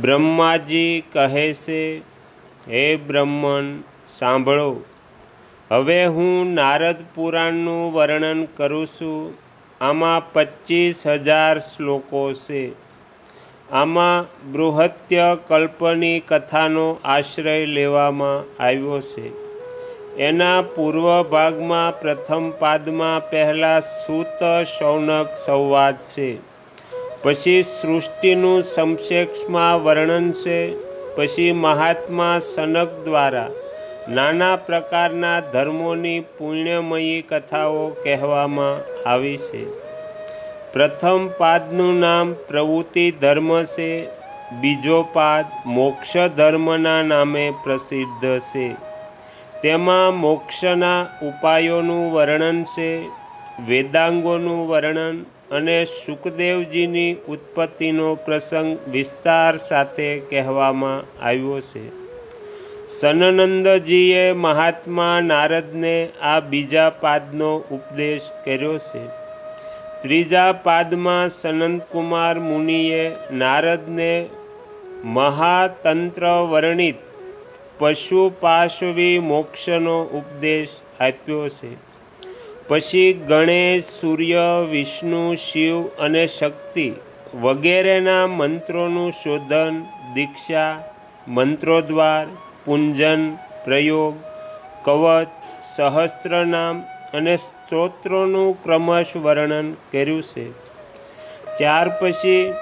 બ્રહ્માજી કહે છે, હે બ્રહ્મન, સાંભળો. હવે હું નારદ પુરાણનું વર્ણન કરું છું. આમાં પચીસ હજાર શ્લોકો છે. આમાં બૃહત્ય કલ્પની કથાનો આશ્રય લેવામાં આવ્યો છે. એના પૂર્વ ભાગમાં પ્રથમ પાદમાં પહેલાં સૂત શૌનક સંવાદ છે. પછી સૃષ્ટિનું સંક્ષેપમાં વર્ણન છે, પછી મહાત્મા સનક દ્વારા નાના પ્રકારના ધર્મોની પુણ્યમયી કથાઓ કહેવામાં આવી છે. પ્રથમ પાદનું નામ પ્રવૃત્તિ ધર્મ છે, બીજો પાદ મોક્ષ ધર્મના નામે પ્રસિદ્ધ છે. તેમાં મોક્ષના ઉપાયોનું વર્ણન છે, વેદાંગોનું વર્ણન અને સુખદેવજીની ઉત્પત્તિનો પ્રસંગ વિસ્તાર સાથે કહેવામાં આવ્યો છે. સનનંદજીએ મહાત્મા નારદને આ બીજા પાદનો ઉપદેશ કર્યો છે. ત્રીજા પાદમાં સનંતકુમાર મુનિએ નારદને મહાતંત્ર વર્ણિત પશુપાશવી મોક્ષનો ઉપદેશ આપ્યો છે. પછી ગણેશ, સૂર્ય, વિષ્ણુ, શિવ અને શક્તિ વગેરેના મંત્રોનું શોધન, દીક્ષા મંત્રોદ્વાર પૂંજન, પ્રયોગ, કવચ સહસ્ત્રનામ અને સ્તોત્રોનું ક્રમશ વર્ણન કર્યું છે. ત્યાર પછી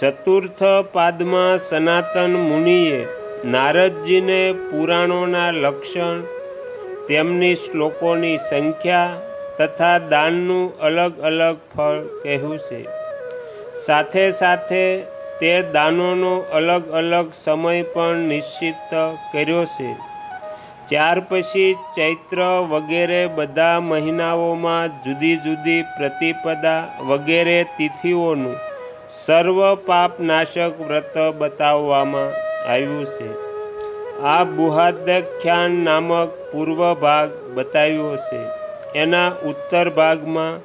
ચતુર્થ પાદમાં સનાતન મુનિએ નારદજીને પુરાણોના લક્ષણ તેમની શ્લોકોની સંખ્યા તથા દાનનું અલગ અલગ ફળ કહેવું છે. સાથે સાથે તે દાનોનો અલગ અલગ સમય પણ નિશ્ચિત કર્યો છે. ત્યાર પછી ચૈત્ર વગેરે બધા મહિનાઓમાં જુદી જુદી પ્રતિપદા વગેરે તિથિઓનું સર્વ પાપનાશક વ્રત બતાવવામાં આવ્યું છે. આ બુહાદ્યાખ્યાન નામક પૂર્વ ભાગ બતાવ્યો છે. એના ઉત્તર ભાગમાં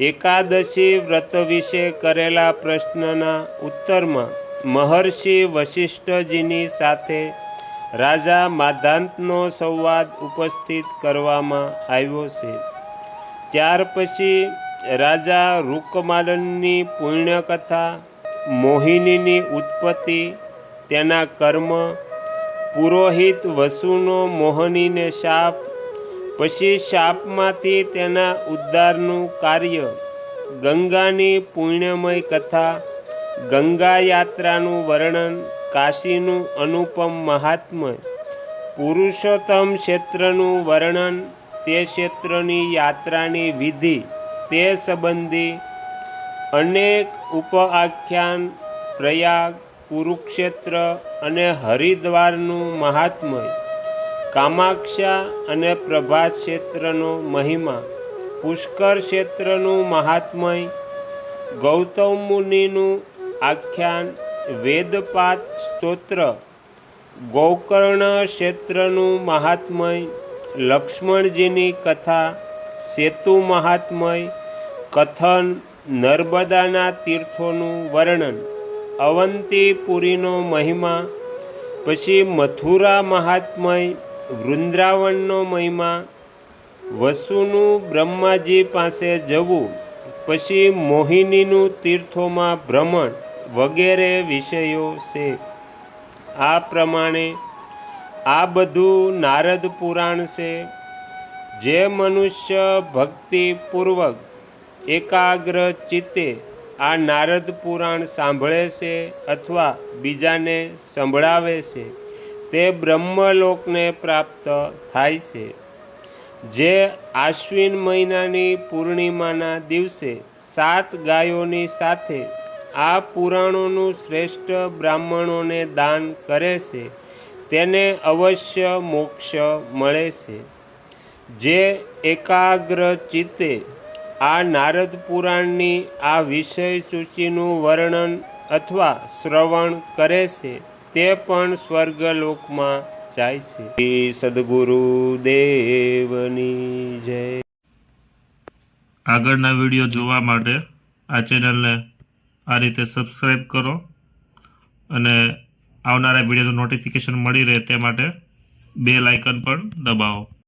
એકાદશી વ્રત વિશે કરેલા પ્રશ્નના ઉત્તરમાં મહર્ષિ વશિષ્ઠજીની સાથે રાજા માધાંતનો સંવાદ ઉપસ્થિત કરવામાં આવ્યો છે. ત્યાર પછી રાજા રૂકમાલનની પુણ્યકથા, મોહિનીની ઉત્પત્તિ, તેના કર્મ પુરોહિત વસુનો મોહનીને શાપ, પછી શાપમાંથી તેના ઉદ્ધારનું કાર્ય, ગંગાની પુણ્યમય કથા ગંગા યાત્રાનું વર્ણન, કાશીનું અનુપમ મહાત્મય, પુરુષોત્તમ ક્ષેત્રનું વર્ણન, તે ક્ષેત્રની યાત્રાની વિધિ, તે સંબંધી અનેક ઉપઆખ્યાન, પ્રયાગ કુરુક્ષેત્ર અને હરિદ્વારનું મહાત્મય, કામાક્ષા અને પ્રભાત ક્ષેત્રનો મહિમા, પુષ્કર ક્ષેત્રનું મહાત્મય, ગૌતમ મુનિનું આખ્યાન વેદપાત સ્તોત્ર, ગોકર્ણ ક્ષેત્રનું મહાત્મય, લક્ષ્મણજીની કથા, સેતુ મહાત્મય, કથન, નર્મદાના તીર્થોનું વર્ણન અવંતીપુરીનો મહિમા, પછી મથુરા મહાત્મય વૃંદાવનનો મહિમા, વસુનું બ્રહ્માજી પાસે જવું, પછી મોહિનીનું તીર્થોમાં ભ્રમણ વગેરે વિષયો છે. આ પ્રમાણે આ બધું નારદ પુરાણ છે. જે મનુષ્ય ભક્તિપૂર્વક એકાગ્ર ચિત્તે આ નારદ પુરાણ સાંભળે છે અથવા બીજાને સંભળાવે છે, તે બ્રહ્મલોકને પ્રાપ્ત થાય છે. જે આશ્વિન મહિનાની પૂર્ણિમાના દિવસે સાત ગાયોની સાથે આ પુરાણોનું શ્રેષ્ઠ બ્રાહ્મણોને દાન કરે છે, તેને અવશ્ય મોક્ષ મળે છે. જે એકાગ્ર ચિત્તે આ નારદ પુરાણની આ વિષય સૂચિનું વર્ણન અથવા શ્રવણ કરે છે, તે પણ સ્વર્ગલોકમાં જાય છે. સદગુરુ દેવની જય. આગળના વીડિયો જોવા માટે આ ચેનલને આ રીતે સબસ્ક્રાઈબ કરો અને આવનારા વિડીયોનું નોટિફિકેશન મળી રહે તે માટે બે લાઇકન પણ દબાવો.